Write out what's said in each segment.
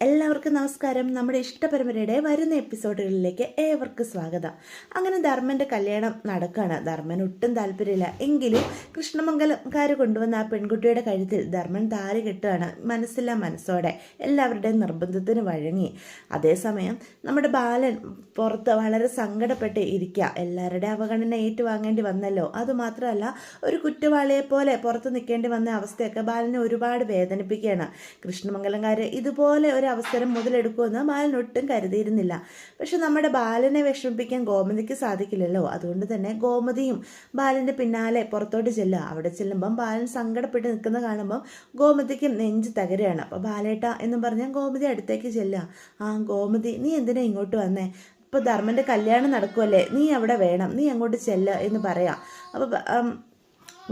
എല്ലാവർക്കും നമസ്കാരം. നമ്മുടെ ഇഷ്ടപരമ്പരയുടെ വരുന്ന എപ്പിസോഡുകളിലേക്ക് ഏവർക്കും സ്വാഗതം. അങ്ങനെ ധർമ്മന്റെ കല്യാണം നടക്കുകയാണ് ധർമ്മൻ ഒട്ടും താല്പര്യമില്ല. എങ്കിലും കൃഷ്ണമംഗലംകാർ കൊണ്ടുവന്ന ആ പെൺകുട്ടിയുടെ കഴുത്തിൽ ധർമ്മൻ താരി കെട്ടുകയാണ് മനസ്സില്ല മനസ്സോടെ എല്ലാവരുടെയും നിർബന്ധത്തിന് വഴങ്ങി. അതേസമയം നമ്മുടെ ബാലൻ പുറത്ത് വളരെ സങ്കടപ്പെട്ട് ഇരിക്കുക. എല്ലാവരുടെ അവഗണന ഏറ്റുവാങ്ങേണ്ടി വന്നല്ലോ. അതുമാത്രമല്ല ഒരു കുറ്റവാളിയെ പോലെ പുറത്ത് നിൽക്കേണ്ടി വന്ന അവസ്ഥയൊക്കെ ബാലനെ ഒരുപാട് വേദനിപ്പിക്കുകയാണ്. കൃഷ്ണമംഗലംകാർ ഇതുപോലെ ഒരു അവസരം മുതലെടുക്കുമെന്ന് ബാലൻ ഒട്ടും കരുതിയിരുന്നില്ല. പക്ഷെ നമ്മുടെ ബാലനെ വിഷമിപ്പിക്കാൻ ഗോമതിക്ക് സാധിക്കില്ലല്ലോ. അതുകൊണ്ട് തന്നെ ഗോമതിയും ബാലന്റെ പിന്നാലെ പുറത്തോട്ട് ചെല്ലുക. അവിടെ ചെല്ലുമ്പം ബാലൻ സങ്കടപ്പെട്ട് നിൽക്കുന്ന കാണുമ്പം ഗോമതിക്കും നെഞ്ച് തകരുകയാണ്. അപ്പോൾ ബാലേട്ട എന്ന് പറഞ്ഞാൽ ഗോമതി അടുത്തേക്ക് ചെല്ലുക. ആ ഗോമതി നീ എന്തിനാ ഇങ്ങോട്ട് വന്നേ? ഇപ്പോൾ ധർമ്മന്റെ കല്യാണം നടക്കുമല്ലേ നീ അവിടെ വേണം. നീ അങ്ങോട്ട് ചെല്ലുക എന്ന് പറയാം. അപ്പോൾ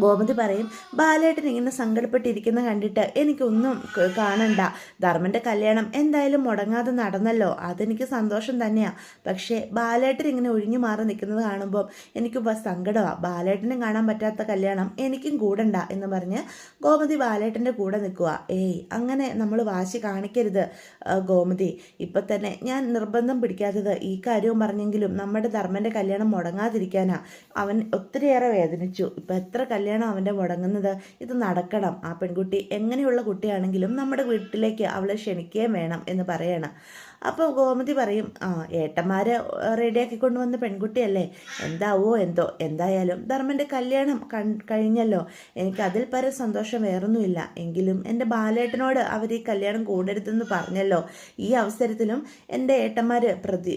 ഗോമതി പറയും ബാലേട്ടൻ ഇങ്ങനെ സങ്കടപ്പെട്ടിരിക്കുന്ന കണ്ടിട്ട് എനിക്കൊന്നും കാണണ്ട. ധർമ്മന്റെ കല്യാണം എന്തായാലും മുടങ്ങാതെ നടന്നല്ലോ. അതെനിക്ക് സന്തോഷം തന്നെയാണ് പക്ഷേ ബാലേട്ടൻ ഇങ്ങനെ ഒഴിഞ്ഞു മാറി നിൽക്കുന്നത് കാണുമ്പോൾ എനിക്ക് സങ്കടമാണ് ബാലേട്ടനും കാണാൻ പറ്റാത്ത കല്യാണം എനിക്കും കൂടണ്ട എന്ന് പറഞ്ഞ് ഗോമതി ബാലേട്ടന്റെ കൂടെ നിൽക്കുക ഏയ് അങ്ങനെ നമ്മൾ വാശി കാണിക്കരുത് ഗോമതി. ഇപ്പം തന്നെ ഞാൻ നിർബന്ധം പിടിക്കാത്തത് ഈ കാര്യവും പറഞ്ഞെങ്കിലും നമ്മുടെ ധർമ്മന്റെ കല്യാണം മുടങ്ങാതിരിക്കാനാണ് അവൻ ഒത്തിരിയേറെ വേദനിച്ചു. ഇപ്പം എത്ര കല്യാണം അവന്റെ മുടങ്ങുന്നത്. ഇത് നടക്കണം. ആ പെൺകുട്ടി എങ്ങനെയുള്ള കുട്ടിയാണെങ്കിലും നമ്മുടെ വീട്ടിലേക്ക് അവളെ ക്ഷണിക്കുകയും വേണം എന്ന് പറയണം. അപ്പോൾ ഗോമതി പറയും ആ ഏട്ടന്മാരെ റെഡിയാക്കി കൊണ്ടുവന്ന പെൺകുട്ടിയല്ലേ? എന്താവോ എന്തോ എന്തായാലും ധർമ്മന്റെ കല്യാണം കഴിഞ്ഞല്ലോ. എനിക്ക് അതിൽ പരം സന്തോഷം വേറൊന്നുമില്ല. എങ്കിലും എന്റെ ബാലേട്ടനോട് അവർ ഈ കല്യാണം കൂടരുതെന്ന് പറഞ്ഞല്ലോ. ഈ അവസരത്തിലും എന്റെ ഏട്ടന്മാർ പ്രതി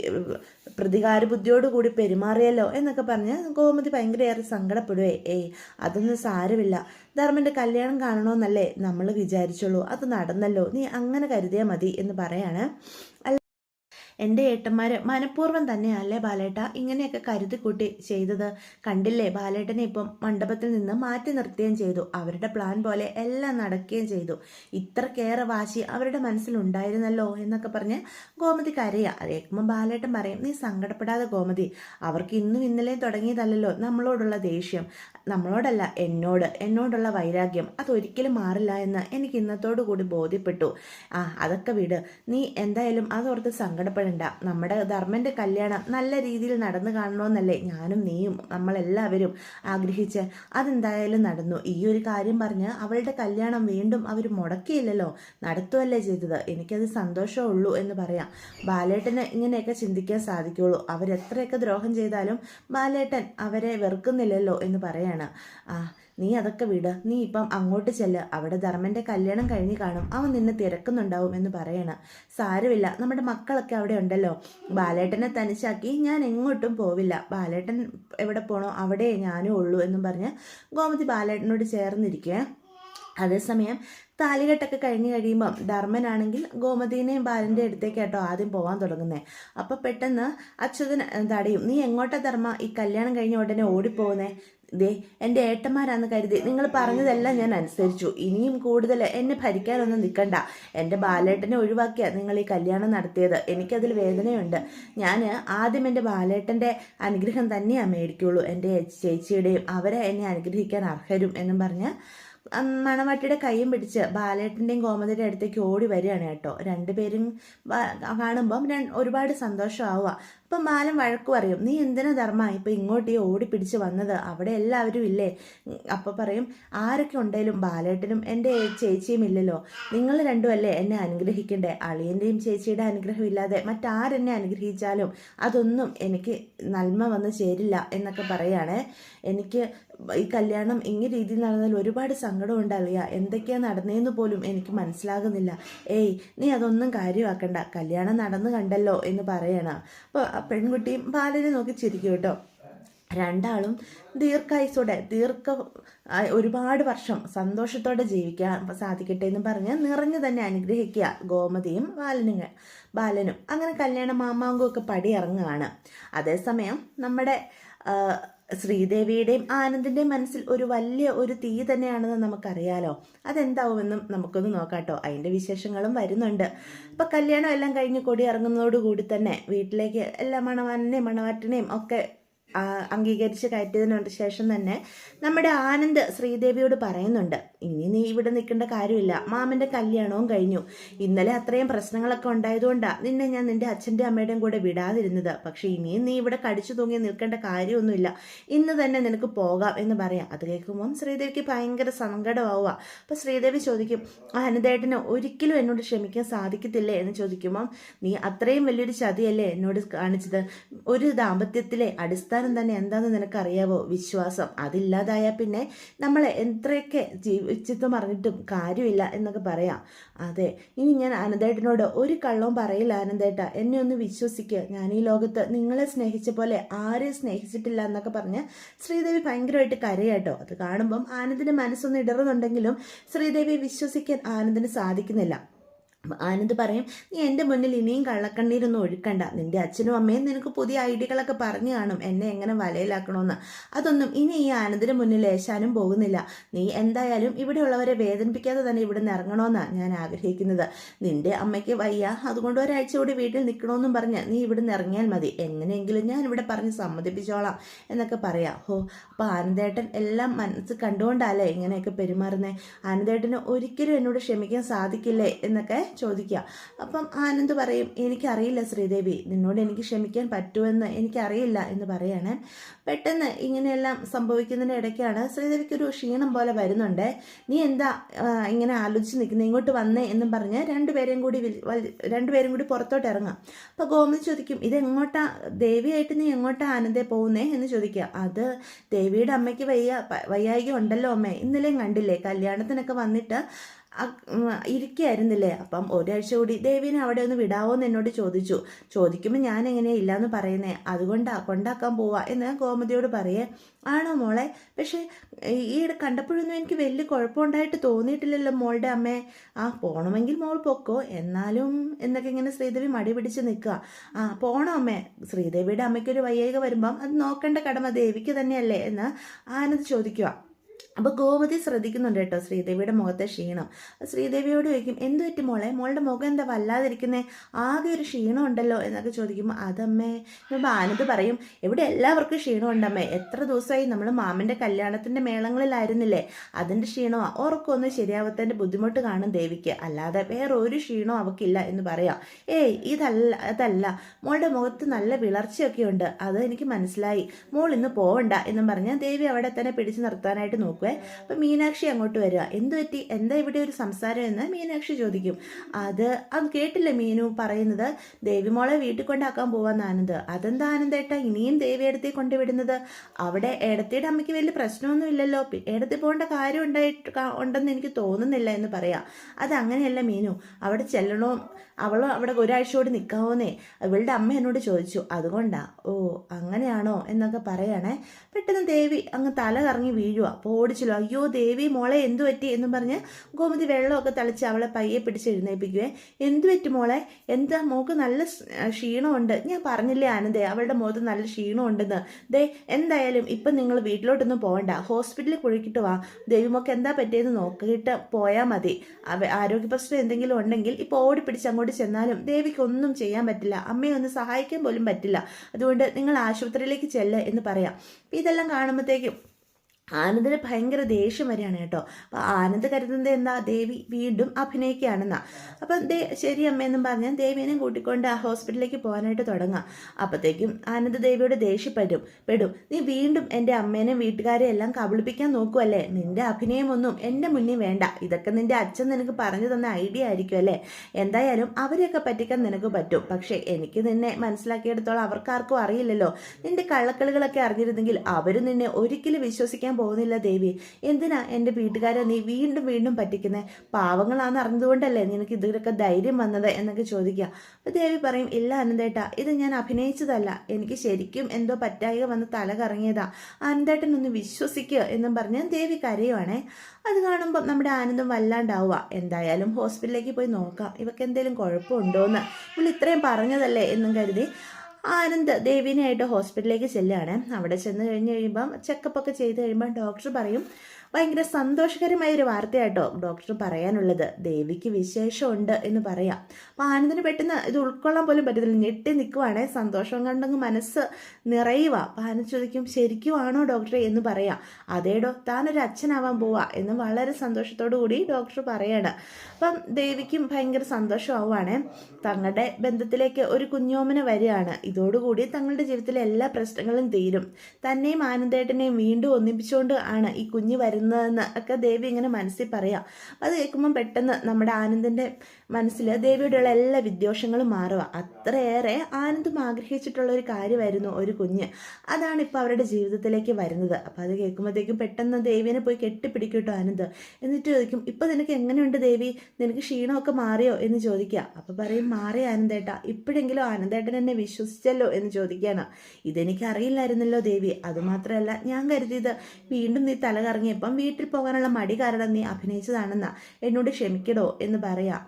പ്രതികാര ബുദ്ധിയോടുകൂടി പെരുമാറിയല്ലോ എന്നൊക്കെ പറഞ്ഞ് ഗോമതി ഭയങ്കരയേറെ സങ്കടപ്പെടുവേ. ഏയ് അതൊന്നും സാരമില്ല. ധർമ്മന്റെ കല്യാണം കാണണമെന്നല്ലേ നമ്മൾ വിചാരിച്ചുള്ളൂ. അത് നടന്നല്ലോ. നീ അങ്ങനെ കരുതിയാൽ മതി എന്ന് പറയാണ്. എന്റെ ഏട്ടന്മാർ മനഃപൂർവം തന്നെയല്ലേ ബാലേട്ട ഇങ്ങനെയൊക്കെ കരുതി കൂട്ടി ചെയ്തത്. കണ്ടില്ലേ ബാലേട്ടനെ ഇപ്പം മണ്ഡപത്തിൽ നിന്ന് മാറ്റി നിർത്തുകയും ചെയ്തു. അവരുടെ പ്ലാൻ പോലെ എല്ലാം നടക്കുകയും ചെയ്തു. ഇത്രക്കേറെ വാശി അവരുടെ മനസ്സിലുണ്ടായിരുന്നല്ലോ എന്നൊക്കെ പറഞ്ഞ് ഗോമതി കരയുക അത് കേൾക്കുമ്പോൾ ബാലേട്ടൻ പറയും നീ സങ്കടപ്പെടാതെ ഗോമതി അവർക്ക് ഇന്നും ഇന്നലെയും തുടങ്ങിയതല്ലല്ലോ നമ്മളോടുള്ള ദേഷ്യം. നമ്മളോടല്ല എന്നോട് എന്നോടുള്ള വൈരാഗ്യം. അതൊരിക്കലും മാറില്ല എന്ന് എനിക്ക് ഇന്നത്തോടു കൂടി ബോധ്യപ്പെട്ടു. ആ അതൊക്കെ വിട്. നീ എന്തായാലും അതോർത്ത് സങ്കടപ്പെടണ്ട നമ്മുടെ ധർമ്മന്റെ കല്യാണം നല്ല രീതിയിൽ നടന്നു കാണണമെന്നല്ലേ ഞാനും നീയും നമ്മളെല്ലാവരും ആഗ്രഹിച്ച്. അതെന്തായാലും നടന്നു. ഈ ഒരു കാര്യം പറഞ്ഞ് അവളുടെ കല്യാണം വീണ്ടും അവർ മുടക്കിയില്ലല്ലോ. നടത്തുമല്ലേ ചെയ്തത്. എനിക്കത് സന്തോഷമേ ഉള്ളൂ എന്ന് പറയാം. ബാലേട്ടന് ഇങ്ങനെയൊക്കെ ചിന്തിക്കാൻ സാധിക്കുള്ളൂ. അവരെത്രയൊക്കെ ദ്രോഹം ചെയ്താലും ബാലേട്ടൻ അവരെ വെറുക്കുന്നില്ലല്ലോ എന്ന് പറയാണ്. ആ നീ അതൊക്കെ വിട്. നീ ഇപ്പം അങ്ങോട്ട് ചെല്ല്. അവിടെ ധർമ്മന്റെ കല്യാണം കഴിഞ്ഞ് കാണും. അവൻ നിന്നെ തിരക്കുന്നുണ്ടാവും എന്ന് പറയണ. സാരമില്ല. നമ്മുടെ മക്കളൊക്കെ അവിടെ ഉണ്ടല്ലോ. ബാലേട്ടനെ തനിച്ചാക്കി ഞാൻ എങ്ങോട്ടും പോവില്ല. ബാലേട്ടൻ എവിടെ പോണോ അവിടെ ഞാനും ഉള്ളൂ എന്നും പറഞ്ഞ് ഗോമതി ബാലേട്ടനോട് ചേർന്നിരിക്കുക അതേസമയം താലികെട്ടൊക്കെ കഴിഞ്ഞ് കഴിയുമ്പം ധർമ്മനാണെങ്കിൽ ഗോമതീനെയും ബാലന്റെ അടുത്തേക്ക് കേട്ടോ ആദ്യം പോകാൻ തുടങ്ങുന്നത് അപ്പോൾ പെട്ടെന്ന് അച്യുതൻ തടയും. നീ എങ്ങോട്ടാ ധർമ്മ? ഈ കല്യാണം കഴിഞ്ഞ ഉടനെ ഓടിപ്പോകുന്നേ. ദേ എന്റെ ഏട്ടന്മാരാന്ന് കരുതി. നിങ്ങൾ പറഞ്ഞതെല്ലാം ഞാൻ അനുസരിച്ചു. ഇനിയും കൂടുതൽ എന്നെ ഭരിക്കാനൊന്നും നിൽക്കണ്ട. എന്റെ ബാലേട്ടനെ ഒഴിവാക്കിയാ നിങ്ങൾ ഈ കല്യാണം നടത്തിയത്. എനിക്കതിൽ വേദനയുണ്ട്. ഞാൻ ആദ്യം എന്റെ ബാലേട്ടന്റെ അനുഗ്രഹം തന്നെയാണ് മേടിക്കുള്ളൂ. എന്റെ ചേച്ചിയുടെയും അവരെ എന്നെ അനുഗ്രഹിക്കാൻ അർഹരും എന്നും പറഞ്ഞ് മണവാട്ടിയുടെ കൈയും പിടിച്ച് ബാലേട്ടന്റെയും കോമതിയുടെ അടുത്തേക്ക് ഓടി വരികയാണ് കേട്ടോ. രണ്ടുപേരും കാണുമ്പം ഒരുപാട് സന്തോഷമാവുക. അപ്പം ബാലൻ വഴക്ക് പറയും നീ എന്തിനാ ധർമ്മ? ഇപ്പം ഇങ്ങോട്ട് ഈ ഓടി പിടിച്ച് വന്നത്? അവിടെ എല്ലാവരും ഇല്ലേ? അപ്പോൾ പറയും ആരൊക്കെ ഉണ്ടെങ്കിലും ബാലേട്ടനും എന്റെ ചേച്ചിയും ഇല്ലല്ലോ. നിങ്ങൾ രണ്ടുമല്ലേ എന്നെ അനുഗ്രഹിക്കണ്ടേ? അളിയന്റെയും ചേച്ചിയുടെ അനുഗ്രഹം ഇല്ലാതെ മറ്റാരെന്നെ അനുഗ്രഹിച്ചാലും അതൊന്നും എനിക്ക് നന്മ വന്ന് ചേരില്ല എന്നൊക്കെ പറയാണ്. എനിക്ക് ഈ കല്യാണം ഇങ്ങനെ രീതിയിൽ നടന്നാൽ ഒരുപാട് സങ്കടമുണ്ട് അളിയ. എന്തൊക്കെയാണ് നടന്നതെന്ന് പോലും എനിക്ക് മനസ്സിലാകുന്നില്ല. ഏയ് നീ അതൊന്നും കാര്യമാക്കണ്ട. കല്യാണം നടന്നു കണ്ടല്ലോ എന്ന് പറയണ. അപ്പോൾ പെൺകുട്ടിയും ബാലനെ നോക്കി ചിരിക്കും കേട്ടോ. രണ്ടാളും ദീർഘായുസോടെ ദീർഘ ഒരുപാട് വർഷം സന്തോഷത്തോടെ ജീവിക്കാൻ സാധിക്കട്ടെ എന്ന് പറഞ്ഞ് നിറഞ്ഞു തന്നെ അനുഗ്രഹിക്കുക ഗോമതിയും ബാലനും ബാലനും. അങ്ങനെ കല്യാണ മാമാങ്കുമൊക്കെ പടി ഇറങ്ങുകയാണ് അതേസമയം നമ്മുടെ ശ്രീദേവിയുടെയും ആനന്ദിന്റെയും മനസ്സിൽ ഒരു വലിയ ഒരു തീ തന്നെയാണെന്ന് നമുക്കറിയാലോ. അതെന്താവുമെന്നും നമുക്കൊന്ന് നോക്കാട്ടോ. അതിന്റെ വിശേഷങ്ങളും വരുന്നുണ്ട്. ഇപ്പം കല്യാണം എല്ലാം കഴിഞ്ഞ് കൊടി ഇറങ്ങുന്നതോടുകൂടി തന്നെ വീട്ടിലേക്ക് എല്ലാ മണവാനെയും മണവാറ്റിനെയും ഒക്കെ അംഗീകരിച്ച് കയറ്റിയതിനു ശേഷം തന്നെ നമ്മുടെ ആനന്ദ് ശ്രീദേവിയോട് പറയുന്നുണ്ട് ഇനി നീ ഇവിടെ നിൽക്കേണ്ട കാര്യമില്ല. മാമന്റെ കല്യാണവും കഴിഞ്ഞു. ഇന്നലെ അത്രയും പ്രശ്നങ്ങളൊക്കെ ഉണ്ടായതുകൊണ്ടാണ് നിന്നെ ഞാൻ നിന്റെ അച്ഛന്റെ അമ്മയുടെയും കൂടെ വിടാതിരുന്നത്. പക്ഷേ ഇനിയും നീ ഇവിടെ കടിച്ചു തൂങ്ങി നിൽക്കേണ്ട കാര്യമൊന്നുമില്ല. ഇന്ന് തന്നെ നിനക്ക് പോകാം എന്ന് പറയാം. അത് കേൾക്കുമ്പം ശ്രീദേവിക്ക് ഭയങ്കര സങ്കടമാവുക. അപ്പോൾ ശ്രീദേവി ചോദിക്കും ആനന്ദേട്ടന് ഒരിക്കലും എന്നോട് ക്ഷമിക്കാൻ സാധിക്കത്തില്ലേ? എന്ന് ചോദിക്കുമ്പം നീ അത്രയും വലിയൊരു ചതിയല്ലേ എന്നോട് കാണിച്ചത്? ഒരു ദാമ്പത്യത്തിലെ അടിസ്ഥാനം തന്നെ എന്താണെന്ന് നിനക്കറിയാവോ? വിശ്വാസം. അതില്ലാതായാൽ പിന്നെ നമ്മൾ എത്രയൊക്കെ ജീവിച്ചിത്വം അറിഞ്ഞിട്ടും കാര്യമില്ല എന്നൊക്കെ പറയാം. അതെ ഇനി ഞാൻ ആനന്ദേട്ടനോട് ഒരു കള്ളവും പറയില്ല ആനന്ദേട്ട എന്നെ ഒന്ന് വിശ്വസിക്കുക ഞാൻ ഈ ലോകത്ത് നിങ്ങളെ സ്നേഹിച്ച പോലെ ആരെയും സ്നേഹിച്ചിട്ടില്ല എന്നൊക്കെ പറഞ്ഞ് ശ്രീദേവി ഭയങ്കരമായിട്ട് കരയാട്ടോ. അത് കാണുമ്പം ആനന്ദിന് മനസ്സൊന്ന് ഇടറുന്നുണ്ടെങ്കിലും ശ്രീദേവി വിശ്വസിക്കാൻ ആനന്ദിന് സാധിക്കുന്നില്ല. ആനന്ദ് പറയും നീ എന്റെ മുന്നിൽ ഇനിയും കള്ളക്കണ്ണീരൊന്നും ഒഴുക്കണ്ട. നിന്റെ അച്ഛനും അമ്മയും നിനക്ക് പുതിയ ഐഡിയകളൊക്കെ പറഞ്ഞു കാണും. എന്നെ എങ്ങനെ വലയിലാക്കണമെന്ന് അതൊന്നും ഇനി ഈ ആനന്ദിന് മുന്നിൽ ഏശാനും പോകുന്നില്ല. നീ എന്തായാലും ഇവിടെയുള്ളവരെ വേദനിപ്പിക്കാതെ തന്നെ ഇവിടെ നിന്ന് ഇറങ്ങണമെന്നാണ് ഞാൻ ആഗ്രഹിക്കുന്നത്. നിന്റെ അമ്മയ്ക്ക് വയ്യ. അതുകൊണ്ട് ഒരാഴ്ച കൂടി വീട്ടിൽ നിൽക്കണമെന്നും പറഞ്ഞ് നീ ഇവിടെ നിന്ന് ഇറങ്ങിയാൽ മതി. എങ്ങനെയെങ്കിലും ഞാൻ ഇവിടെ പറഞ്ഞ് സമ്മതിപ്പിച്ചോളാം എന്നൊക്കെ പറയാം. ഹോ അപ്പോൾ ആനന്ദേട്ടൻ എല്ലാം മനസ്സ് കണ്ടുകൊണ്ടല്ലേ ഇങ്ങനെയൊക്കെ പെരുമാറുന്നത് ആനന്ദേട്ടന് ഒരിക്കലും എന്നോട് ക്ഷമിക്കാൻ സാധിക്കില്ലേ എന്നൊക്കെ ചോദിക്കുക. അപ്പം ആനന്ദ് പറയും എനിക്കറിയില്ല ശ്രീദേവി നിന്നോട് എനിക്ക് ക്ഷമിക്കാൻ പറ്റുമെന്ന് എനിക്കറിയില്ല എന്ന് പറയാണ്. പെട്ടെന്ന് ഇങ്ങനെയെല്ലാം സംഭവിക്കുന്നതിന് ഇടയ്ക്കാണ് ശ്രീദേവിക്ക് ഒരു ക്ഷീണം പോലെ വരുന്നുണ്ട്. നീ എന്താ ഇങ്ങനെ ആലോചിച്ച് നിൽക്കുന്നത് ഇങ്ങോട്ട് വന്നേ എന്നും പറഞ്ഞ് രണ്ടുപേരെയും കൂടി രണ്ടുപേരും കൂടി പുറത്തോട്ട് ഇറങ്ങാം അപ്പോൾ ഗോമതി ചോദിക്കും ഇത് എങ്ങോട്ടാ ദേവിയായിട്ട് നീ എങ്ങോട്ടാ ആനന്ദേ പോകുന്നേ? എന്ന് ചോദിക്കുക. അത് ദേവിയുടെ അമ്മയ്ക്ക് വയ്യ വയ്യായിക ഉണ്ടല്ലോ അമ്മേ ഇന്നലെയും കണ്ടില്ലേ കല്യാണത്തിനൊക്കെ വന്നിട്ട് ഇരിക്കുകയായിരുന്നില്ലേ അപ്പം ഒരാഴ്ച കൂടി ദേവീനെ അവിടെ ഒന്ന് വിടാവോ എന്ന് എന്നോട് ചോദിച്ചു. ചോദിക്കുമ്പോൾ ഞാൻ എങ്ങനെയാ ഇല്ലാന്ന് പറയുന്നേ? അതുകൊണ്ടാ കൊണ്ടാക്കാൻ പോവാ എന്ന് ഞാൻ ഗോമതിയോട് പറയേ ആണോ മോളെ? പക്ഷേ ഈ- കണ്ടപ്പോഴൊന്നും എനിക്ക് വലിയ കുഴപ്പമുണ്ടായിട്ട് തോന്നിയിട്ടില്ലല്ലോ മോളുടെ അമ്മേ. ആ പോണമെങ്കിൽ മോൾ പൊക്കോ. എന്നാലും എന്നൊക്കെ ഇങ്ങനെ ശ്രീദേവി മടി പിടിച്ച് നിൽക്കുക. ആ പോണോ അമ്മേ. ശ്രീദേവിയുടെ അമ്മയ്ക്കൊരു വയ്യായിക വരുമ്പം അത് നോക്കേണ്ട കടമ ദേവിക്ക് തന്നെയല്ലേ? എന്ന് ആനന്ദ് ചോദിക്കുക. അപ്പോൾ ഗോമതി ശ്രദ്ധിക്കുന്നുണ്ട് കേട്ടോ ശ്രീദേവിയുടെ മുഖത്തെ ക്ഷീണം. ശ്രീദേവിയോട് ചോദിക്കും എന്ത് പറ്റി മോളെ? മോളുടെ മുഖം എന്താ? വല്ലാതിരിക്കുന്നേ. ആകെ ഒരു ക്ഷീണം ഉണ്ടല്ലോ? എന്നൊക്കെ ചോദിക്കുമ്പോൾ അതമ്മേ. ഇപ്പം ആനന്ദ് പറയും ഇവിടെ എല്ലാവർക്കും ക്ഷീണം ഉണ്ടമ്മേ എത്ര ദിവസമായി നമ്മൾ മാമന്റെ കല്യാണത്തിന്റെ മേളങ്ങളിലായിരുന്നില്ലേ? അതിന്റെ ക്ഷീണമാണ് ഓർക്കൊന്ന് ശരിയാവത്തതിന്റെ ബുദ്ധിമുട്ട് കാണും ദേവിക്ക്. അല്ലാതെ വേറെ ഒരു ക്ഷീണവും അവക്കില്ല എന്ന് പറയാം. ഏയ് ഇതല്ല അതല്ല. മോളുടെ മുഖത്ത് നല്ല വിളർച്ചയൊക്കെ ഉണ്ട് അത് എനിക്ക് മനസ്സിലായി. മോൾ ഇന്ന് പോവണ്ട എന്നും പറഞ്ഞ് ദേവി അവിടെ തന്നെ പിടിച്ചു നിർത്താനായിട്ട് നോക്കുവേ അപ്പം മീനാക്ഷി അങ്ങോട്ട് വരിക. എന്ത് പറ്റി? എന്താ ഇവിടെ ഒരു സംസാരം എന്ന് മീനാക്ഷി ചോദിക്കും. അത് അത് കേട്ടില്ല മീനു പറയുന്നത്? ദേവിമോളെ വീട്ടിൽ കൊണ്ടാക്കാൻ പോവാന്ന് ആനന്ദ്. അതെന്താ ആനന്ദേട്ട ഇനിയും ദേവി എടുത്തേ കൊണ്ടുവിടുന്നത്? അവിടെ ഏടത്തിയുടെ അമ്മയ്ക്ക് വലിയ പ്രശ്നമൊന്നും ഇല്ലല്ലോ. എടത്തി പോകേണ്ട കാര്യം ഉണ്ടായിട്ട് ഉണ്ടെന്ന് എനിക്ക് തോന്നുന്നില്ല എന്ന് പറയാം. അതങ്ങനെയല്ല മീനു. അവിടെ ചെല്ലണോ അവൾ അവിടെ ഒരാഴ്ച കൂടി നിൽക്കാവോന്നേ ഇവളുടെ അമ്മ എന്നോട് ചോദിച്ചു അതുകൊണ്ടാ? ഓ അങ്ങനെയാണോ? എന്നൊക്കെ പറയണേ. പെട്ടെന്ന് ദേവി അങ്ങ് തല കറങ്ങി വീഴുക അപ്പോൾ ഓടിച്ചല്ലോ അയ്യോ ദേവി മോളെ എന്തു പറ്റി? എന്നും പറഞ്ഞ് ഗോമതി വെള്ളമൊക്കെ തളിച്ച് അവളെ പയ്യെ പിടിച്ച് എഴുന്നേൽപ്പിക്കുവേ എന്തു പറ്റി മോളെ? എന്താ? മോക്ക് നല്ല ക്ഷീണമുണ്ട്. ഞാൻ പറഞ്ഞില്ലേ ആനന്ദേ അവളുടെ മുഖത്ത് നല്ല ക്ഷീണമുണ്ടെന്ന്. ദേ എന്തായാലും ഇപ്പം നിങ്ങൾ വീട്ടിലോട്ടൊന്നും പോകണ്ട ഹോസ്പിറ്റലിൽ കുഴിക്കിട്ട് വാ. ദേവിമോക്ക് എന്താ പറ്റിയെന്ന് നോക്കിയിട്ട് പോയാൽ മതി. ആരോഗ്യ പ്രശ്നം എന്തെങ്കിലും ഉണ്ടെങ്കിൽ ഇപ്പോൾ ഓടി പിടിച്ച് അങ്ങോട്ട് ചെന്നാലും ദേവിക്ക് ഒന്നും ചെയ്യാൻ പറ്റില്ല. അമ്മയെ ഒന്ന് സഹായിക്കാൻ പോലും പറ്റില്ല. അതുകൊണ്ട് നിങ്ങൾ ആശുപത്രിയിലേക്ക് ചെല്ല് എന്ന് പറയാം. ഇതെല്ലാം കാണുമ്പോഴത്തേക്കും ആനന്ദിന് ഭയങ്കര ദേഷ്യം വരികയാണ് കേട്ടോ. അപ്പോൾ ആനന്ദ് കരുതുന്നത് എന്താ? ദേവി വീണ്ടും അഭിനയിക്കുകയാണെന്നാ. അപ്പം ദേ ശരി അമ്മയെന്നും പറഞ്ഞ് ദേവീനെ കൂട്ടിക്കൊണ്ട് ആ ഹോസ്പിറ്റലിലേക്ക് പോകാനായിട്ട് തുടങ്ങാം. അപ്പോഴത്തേക്കും ആനന്ദ് ദേവിയോട് ദേഷ്യപ്പെടും. പെടും. നീ വീണ്ടും എന്റെ അമ്മേനെയും വീട്ടുകാരെയും എല്ലാം കബളിപ്പിക്കാൻ നോക്കുമല്ലേ നിന്റെ അഭിനയമൊന്നും എന്റെ മുന്നിൽ വേണ്ട. ഇതൊക്കെ നിന്റെ അച്ഛൻ നിനക്ക് പറഞ്ഞു തന്ന ഐഡിയ ആയിരിക്കും അല്ലേ? എന്തായാലും അവരെയൊക്കെ പറ്റിക്കാൻ നിനക്ക് പറ്റും. പക്ഷേ എനിക്ക് നിന്നെ മനസ്സിലാക്കിയെടുത്തോളം അവർക്കാർക്കും അറിയില്ലല്ലോ. നിന്റെ കള്ളക്കളികളൊക്കെ അറിഞ്ഞിരുന്നെങ്കിൽ അവർ നിന്നെ ഒരിക്കലും വിശ്വസിക്കാൻ പോകുന്നില്ല ദേവി. എന്തിനാ എന്റെ വീട്ടുകാരെ നീ വീണ്ടും വീണ്ടും പറ്റിക്കുന്നത് പാവങ്ങളാണെന്ന് അറിഞ്ഞതുകൊണ്ടല്ലേ നിനക്ക് ഇതിലൊക്കെ ധൈര്യം വന്നത് എന്നൊക്കെ ചോദിക്കുക. അപ്പോൾ ദേവി പറയും ഇല്ല അനന്തേട്ട ഇത് ഞാൻ അഭിനയിച്ചതല്ല. എനിക്ക് ശരിക്കും എന്തോ പറ്റായിക വന്ന് തല കറങ്ങിയതാ. അനന്തേട്ടൻ ഒന്ന് വിശ്വസിക്കുക എന്നും പറഞ്ഞ് ദേവി കരയുവാണേ. അത് കാണുമ്പോൾ നമ്മുടെ ആനന്ദം വല്ലാണ്ടാവുക. എന്തായാലും ഹോസ്പിറ്റലിലേക്ക് പോയി നോക്കാം. ഇവക്ക് എന്തെങ്കിലും കുഴപ്പമുണ്ടോയെന്ന് ഇവൾ ഇത്രയും പറഞ്ഞതല്ലേ എന്നും കരുതി. ആനന്ദ് ദേവിനെയായിട്ട് ഹോസ്പിറ്റലിലേക്ക് ചെല്ലുകയാണ്. അവിടെ ചെന്ന് കഴിഞ്ഞ് കഴിയുമ്പം ചെക്കപ്പ് ഒക്കെ ചെയ്ത് കഴിയുമ്പോൾ ഡോക്ടർ പറയും ഭയങ്കര സന്തോഷകരമായ ഒരു വാർത്തയാട്ടോ ഡോക്ടർ പറയാനുള്ളത്. ദേവിക്ക് വിശേഷമുണ്ട് എന്ന് പറയാം. അപ്പോൾ ആനന്ദിന് പെട്ടെന്ന് ഇത് ഉൾക്കൊള്ളാൻ പോലും പറ്റത്തില്ല. ഞെട്ടി നിൽക്കുവാണേ സന്തോഷം കണ്ടങ്ങ് മനസ്സ് നിറയുക. അപ്പോൾ ആനന്ദ് ചോദിക്കും ശരിക്കും ആണോ ഡോക്ടറെ? എന്ന് പറയാം. അതേടോ താനൊരു അച്ഛനാവാൻ പോവാ എന്ന് വളരെ സന്തോഷത്തോടു കൂടി ഡോക്ടർ പറയാണ്. അപ്പം ദേവിക്കും ഭയങ്കര സന്തോഷമാവുകയാണ് തങ്ങളുടെ ബന്ധത്തിലേക്ക് ഒരു കുഞ്ഞോമന വരികയാണ്. ഇതോടുകൂടി തങ്ങളുടെ ജീവിതത്തിലെ എല്ലാ പ്രശ്നങ്ങളും തീരും. തന്നെയും ആനന്ദേട്ടനെയും വീണ്ടും ഒന്നിപ്പിച്ചുകൊണ്ട് ആണ് ഈ കുഞ്ഞ് വരുന്നതെന്ന് ഒക്കെ ദേവി ഇങ്ങനെ മനസ്സിൽ പറയാം. അത് കേൾക്കുമ്പം പെട്ടെന്ന് നമ്മുടെ ആനന്ദിന്റെ മനസ്സിൽ ദേവിയോടുള്ള എല്ലാ വിദ്വേഷങ്ങളും മാറുക അത്രയേറെ ആനന്ദം ആഗ്രഹിച്ചിട്ടുള്ള ഒരു കാര്യമായിരുന്നു ഒരു കുഞ്ഞ്. അതാണ് ഇപ്പോൾ അവരുടെ ജീവിതത്തിലേക്ക് വരുന്നത്. അപ്പോൾ അത് കേൾക്കുമ്പോഴത്തേക്കും പെട്ടെന്ന് ദേവിനെ പോയി കെട്ടിപ്പിടിക്കട്ടോ ആനന്ദ്. എന്നിട്ട് ചോദിക്കും ഇപ്പോൾ നിനക്ക് എങ്ങനെയുണ്ട് ദേവി? നിനക്ക് ക്ഷീണമൊക്കെ മാറിയോ? എന്ന് ചോദിക്കുക അപ്പോൾ പറയും മാറി ആനന്ദേട്ട. ഇപ്പോഴെങ്കിലും ആനന്ദേട്ടൻ എന്നെ വിശ്വസിച്ചല്ലോ? എന്ന് ചോദിക്കുകയാണ് ഇതെനിക്ക് അറിയില്ലായിരുന്നല്ലോ ദേവി അതുമാത്രമല്ല ഞാൻ കരുതിയത് വീണ്ടും നീ തല കറങ്ങിയപ്പം വീട്ടിൽ പോകാനുള്ള മടി കാരണം നീ അഭിനയിച്ചതാണെന്നാ എന്നോട് ക്ഷമിക്കടോ എന്ന് പറയാം.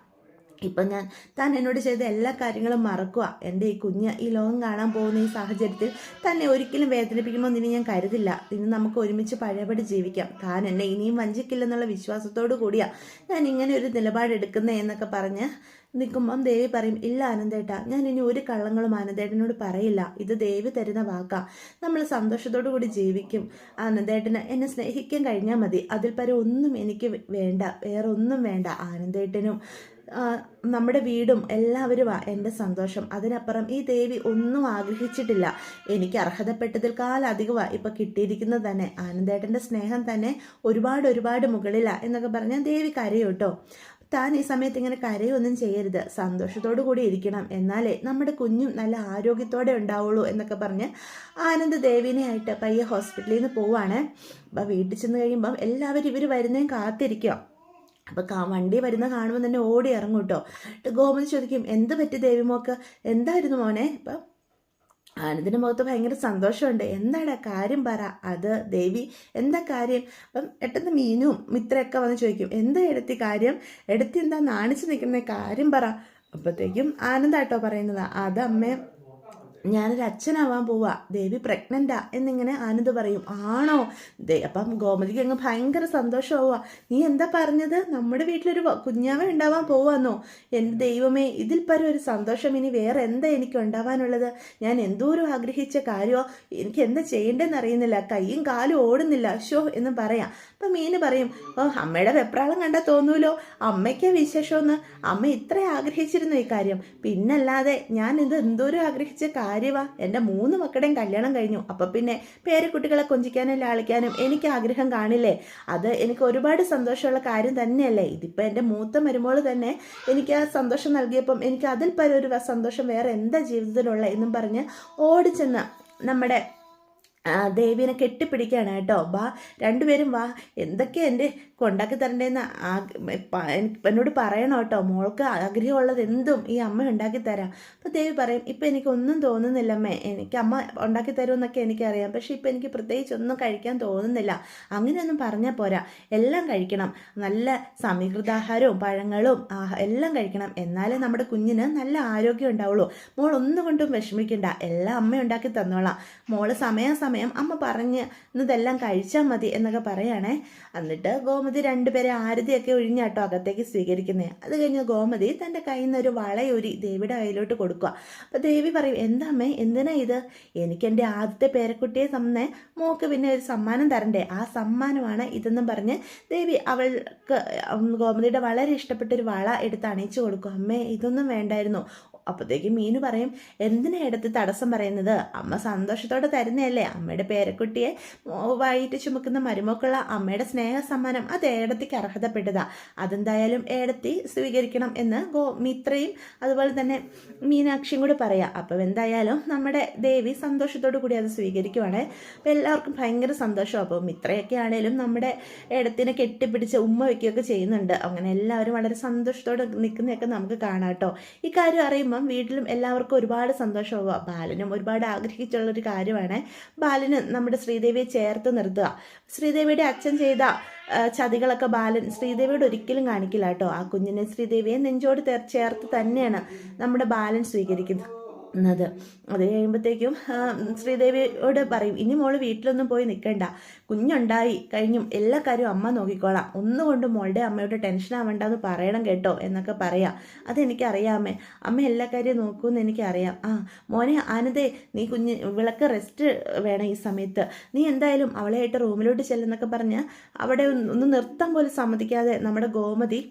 ഇപ്പം ഞാൻ താൻ എന്നോട് ചെയ്ത എല്ലാ കാര്യങ്ങളും മറക്കുക എന്റെ ഈ കുഞ്ഞ് ഈ ലോകം കാണാൻ പോകുന്ന ഈ സാഹചര്യത്തിൽ തന്നെ ഒരിക്കലും വേദനിപ്പിക്കുമ്പോൾ ഇനി ഞാൻ കരുതില്ല. ഇനി നമുക്ക് ഒരുമിച്ച് പഴയപടി ജീവിക്കാം. താൻ എന്നെ ഇനിയും വഞ്ചിക്കില്ലെന്നുള്ള വിശ്വാസത്തോടു കൂടിയാ ഞാൻ ഇങ്ങനെ ഒരു നിലപാടെടുക്കുന്നേ എന്നൊക്കെ പറഞ്ഞ് നിൽക്കുമ്പം ദേവി പറയും ഇല്ല ആനന്ദേട്ട ഞാൻ ഇനി ഒരു കള്ളങ്ങളും ആനന്ദേട്ടനോട് പറയില്ല. ഇത് ദേവി തരുന്ന വാക്കാ. നമ്മൾ സന്തോഷത്തോടു കൂടി ജീവിക്കും. ആനന്ദേട്ടന് എന്നെ സ്നേഹിക്കാൻ കഴിഞ്ഞാൽ മതി. അതിൽ പരം ഒന്നും എനിക്ക് വേണ്ട. വേറെ ഒന്നും വേണ്ട. ആനന്ദേട്ടനും നമ്മുടെ വീടും എല്ലാവരും എന്റെ സന്തോഷം. അതിനപ്പുറം ഈ ദേവി ഒന്നും ആഗ്രഹിച്ചിട്ടില്ല. എനിക്ക് അർഹതപ്പെട്ടതിൽ കാലധികമാണ് ഇപ്പം കിട്ടിയിരിക്കുന്നത് തന്നെ. ആനന്ദേട്ടന്റെ സ്നേഹം തന്നെ ഒരുപാട് ഒരുപാട് മുകളിലാണ് എന്നൊക്കെ പറഞ്ഞാൽ ദേവി കരയൂട്ടോ. താൻ ഈ സമയത്ത് ഇങ്ങനെ കരയൊന്നും ചെയ്യരുത്. സന്തോഷത്തോടു കൂടി ഇരിക്കണം. എന്നാലേ നമ്മുടെ കുഞ്ഞും നല്ല ആരോഗ്യത്തോടെ ഉണ്ടാവുള്ളൂ എന്നൊക്കെ പറഞ്ഞ് ആനന്ദ് ദേവിനെ ആയിട്ട് പയ്യെ ഹോസ്പിറ്റലിൽ നിന്ന് പോവാണ്. അപ്പം വീട്ടിൽ ചെന്ന് കഴിയുമ്പം എല്ലാവരും ഇവർ വരുന്നതും കാത്തിരിക്കുക അപ്പോൾ വണ്ടി വരുന്ന കാണുമ്പോൾ തന്നെ ഓടി ഇറങ്ങും കേട്ടോ ഗോമതി ചോദിക്കും എന്ത് പറ്റി ദേവിമോക്ക് എന്തായിരുന്നു മോനെ? ഇപ്പം ആനന്ദിന്റെ മുഖത്ത് ഭയങ്കര സന്തോഷമുണ്ട്. എന്താടാ കാര്യം പറ. അത് ദേവി എന്താ കാര്യം? അപ്പം പെട്ടെന്ന് മീനും മിത്രയൊക്കെ വന്ന് ചോദിക്കും എന്താ എടുത്തി കാര്യം? എടുത്തി എന്താ നാണിച്ചു നിൽക്കുന്ന? കാര്യം പറ. അപ്പോഴത്തേക്കും ആനന്ദാട്ടോ പറയുന്നത് അതമ്മേ ഞാനൊരു അച്ഛനാവാൻ പോവാ. ദേവി പ്രഗ്നന്റാ എന്നിങ്ങനെ ആനന്ദ് പറയും ആണോ? ദേ അപ്പം ഗോമതിക്ക് അങ്ങ് ഭയങ്കര സന്തോഷമാവുക നീ എന്താ പറഞ്ഞത്? നമ്മുടെ വീട്ടിലൊരു കുഞ്ഞാവ ഉണ്ടാവാൻ പോവാന്നോ? എന്റെ ദൈവമേ ഇതിൽ പരം ഒരു സന്തോഷം ഇനി വേറെ എന്താ എനിക്ക് ഉണ്ടാവാനുള്ളത്? ഞാൻ എന്തോരം ആഗ്രഹിച്ച കാര്യമോ എനിക്ക് എന്താ ചെയ്യേണ്ടതെന്ന് അറിയുന്നില്ല. കൈയും കാലും ഓടുന്നില്ല. ഷോ എന്ന് പറയാം. അപ്പം മീന് പറയും ഓ അമ്മയുടെ വെപ്രാളം കണ്ടാൽ തോന്നൂലോ? അമ്മയ്ക്ക് വിശേഷമെന്ന് അമ്മ ഇത്ര ആഗ്രഹിച്ചിരുന്നു ഈ കാര്യം. പിന്നല്ലാതെ ഞാൻ ഇത് എന്തോരം ആഗ്രഹിച്ച കാര്യം കാര്യവാ എന്റെ മൂന്ന് മക്കളുടെയും കല്യാണം കഴിഞ്ഞു. അപ്പം പിന്നെ പേരക്കുട്ടികളെ കൊഞ്ചിക്കാനും ലാളിക്കാനും എനിക്ക് ആഗ്രഹം കാണില്ലേ? അത് എനിക്ക് ഒരുപാട് സന്തോഷമുള്ള കാര്യം തന്നെയല്ലേ? ഇതിപ്പോൾ എന്റെ മൂത്ത മരുമോൾ തന്നെ എനിക്ക് ആ സന്തോഷം നൽകിയപ്പം എനിക്ക് അതിൽ പരം ഒരു സന്തോഷം വേറെ എന്താ ജീവിതത്തിലുള്ള എന്നും പറഞ്ഞ് ഓടിച്ചെന്ന് നമ്മുടെ ദേവീനെ കെട്ടിപ്പിടിക്കുകയാണ് കേട്ടോ. ബാ രണ്ടുപേരും വാ. എന്തൊക്കെയാ എന്റെ കൊണ്ടാക്കി തരണ്ടേന്ന് എന്നോട് പറയണം കേട്ടോ. മോൾക്ക് ആഗ്രഹമുള്ളത് എന്തും ഈ അമ്മ ഉണ്ടാക്കി തരാം. അപ്പോൾ ദേവി പറയും ഇപ്പം എനിക്കൊന്നും തോന്നുന്നില്ല അമ്മേ എനിക്ക് അമ്മ ഉണ്ടാക്കി തരുമെന്നൊക്കെ എനിക്കറിയാം. പക്ഷേ ഇപ്പം എനിക്ക് പ്രത്യേകിച്ച് ഒന്നും കഴിക്കാൻ തോന്നുന്നില്ല. അങ്ങനെയൊന്നും പറഞ്ഞാൽ പോരാ. എല്ലാം കഴിക്കണം. നല്ല സമീകൃതാഹാരവും പഴങ്ങളും എല്ലാം കഴിക്കണം. എന്നാലേ നമ്മുടെ കുഞ്ഞിന് നല്ല ആരോഗ്യം ഉണ്ടാവുള്ളൂ. മോൾ ഒന്നുകൊണ്ടും വിഷമിക്കണ്ട. എല്ലാം അമ്മ ഉണ്ടാക്കി തന്നോളാം. മോൾ സമയാസമയം സമയം അമ്മ പറഞ്ഞ് ഇതെല്ലാം കഴിച്ചാൽ മതി എന്നൊക്കെ പറയുകയാണേ എന്നിട്ട് ഗോമതി രണ്ടുപേരെ ആരതിയൊക്കെ ഒഴിഞ്ഞാട്ടോ അകത്തേക്ക് സ്വീകരിക്കുന്നത് അത് കഴിഞ്ഞ് ഗോമതി തന്റെ കയ്യിൽ നിന്ന് ഒരു വളയൊരി ദേവിയുടെ കയ്യിലോട്ട് കൊടുക്കുക അപ്പോൾ ദേവി പറയും എന്താമ്മേ എന്തിനാ ഇത്? എനിക്ക് എന്റെ ആദ്യത്തെ പേരക്കുട്ടിയെ തന്നെ. മോക്ക് പിന്നെ ഒരു സമ്മാനം തരണ്ടേ. ആ സമ്മാനമാണ് ഇതെന്നും പറഞ്ഞ് ദേവി അവൾക്ക് ഗോമതിയുടെ വളരെ ഇഷ്ടപ്പെട്ടൊരു വള എടുത്ത് അണിയിച്ചു കൊടുക്കും. അമ്മേ ഇതൊന്നും വേണ്ടായിരുന്നു. അപ്പോഴത്തേക്ക് മീനു പറയും എന്തിനാ എടുത്ത് തടസ്സം പറയുന്നത്? അമ്മ സന്തോഷത്തോടെ തരുന്നതല്ലേ? അമ്മയുടെ പേരക്കുട്ടിയെ വൈകിട്ട് ചുമക്കുന്ന മരുമക്കുള്ള അമ്മയുടെ സ്നേഹ സമ്മാനം അത് ഏടത്തിക്ക് അർഹതപ്പെട്ടതാ. അതെന്തായാലും ഏടത്തി സ്വീകരിക്കണം എന്ന് ഗോ മിത്രയും അതുപോലെ തന്നെ മീനാക്ഷിയും കൂടി പറയാം. അപ്പം എന്തായാലും നമ്മുടെ ദേവി സന്തോഷത്തോടു കൂടി അത് സ്വീകരിക്കുവാണ്. അപ്പം എല്ലാവർക്കും ഭയങ്കര സന്തോഷം. അപ്പോൾ മിത്രയൊക്കെ ആണേലും നമ്മുടെ ഏടത്തിനെ കെട്ടിപ്പിടിച്ച് ഉമ്മ വയ്ക്കുകയൊക്കെ ചെയ്യുന്നുണ്ട്. അങ്ങനെ എല്ലാവരും വളരെ സന്തോഷത്തോടെ നിൽക്കുന്നതൊക്കെ നമുക്ക് കാണാം കേട്ടോ. ഈ കാര്യം അറിയുമ്പം വീട്ടിലും എല്ലാവർക്കും ഒരുപാട് സന്തോഷമാവുക. ബാലനും ഒരുപാട് ആഗ്രഹിച്ചുള്ള ഒരു കാര്യമാണ് ബാലന് നമ്മുടെ ശ്രീദേവിയെ ചേർത്ത് നിർത്തുക. ശ്രീദേവിയുടെ അച്ഛൻ ചെയ്ത ചതികളൊക്കെ ബാലൻ ശ്രീദേവിയോട് ഒരിക്കലും കാണിക്കില്ല കേട്ടോ. ആ കുഞ്ഞിനെ ശ്രീദേവിയെ നെഞ്ചോട് ചേർത്ത് തന്നെയാണ് നമ്മുടെ ബാലൻ സ്വീകരിക്കുന്നത്. എന്നത് അത് കഴിയുമ്പോഴത്തേക്കും ശ്രീദേവിയോട് പറയും ഇനി മോൾ വീട്ടിലൊന്നും പോയി നിൽക്കണ്ട കുഞ്ഞുണ്ടായി കഴിഞ്ഞും എല്ലാ കാര്യവും അമ്മ നോക്കിക്കോളാം. ഒന്നുകൊണ്ട് മോളുടെ അമ്മയോട് ടെൻഷൻ ആവണ്ട എന്ന് പറയണം കേട്ടോ എന്നൊക്കെ പറയാം. അതെനിക്കറിയാമേ. അമ്മ എല്ലാ കാര്യവും നോക്കുമെന്ന് എനിക്കറിയാം. ആ മോനെ ആനന്ദേ നീ കുഞ്ഞ് വിളക്ക് റെസ്റ്റ് വേണം ഈ സമയത്ത്. നീ എന്തായാലും അവളെയായിട്ട് റൂമിലോട്ട് ചെല്ലുന്നൊക്കെ പറഞ്ഞ് അവിടെ ഒന്ന് നിർത്താൻ പോലും സമ്മതിക്കാതെ നമ്മുടെ ഗോമതി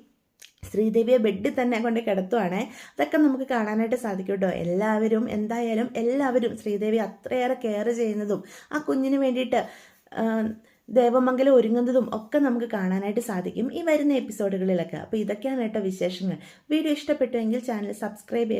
ശ്രീദേവിയെ ബെഡിൽ തന്നെ കൊണ്ട് കിടത്തുവാണേ. അതൊക്കെ നമുക്ക് കാണാനായിട്ട് സാധിക്കും കേട്ടോ എല്ലാവരും എന്തായാലും എല്ലാവരും ശ്രീദേവി അത്രയേറെ കെയർ ചെയ്യുന്നതും ആ കുഞ്ഞിന് വേണ്ടിയിട്ട് ദേവമംഗലം ഒരുങ്ങുന്നതും ഒക്കെ നമുക്ക് കാണാനായിട്ട് സാധിക്കും ഈ വരുന്ന എപ്പിസോഡുകളിലൊക്കെ അപ്പോൾ ഇതൊക്കെയാണ് കേട്ടോ വിശേഷങ്ങൾ. വീഡിയോ ഇഷ്ടപ്പെട്ടുവെങ്കിൽ ചാനൽ സബ്സ്ക്രൈബ് ചെയ്ത്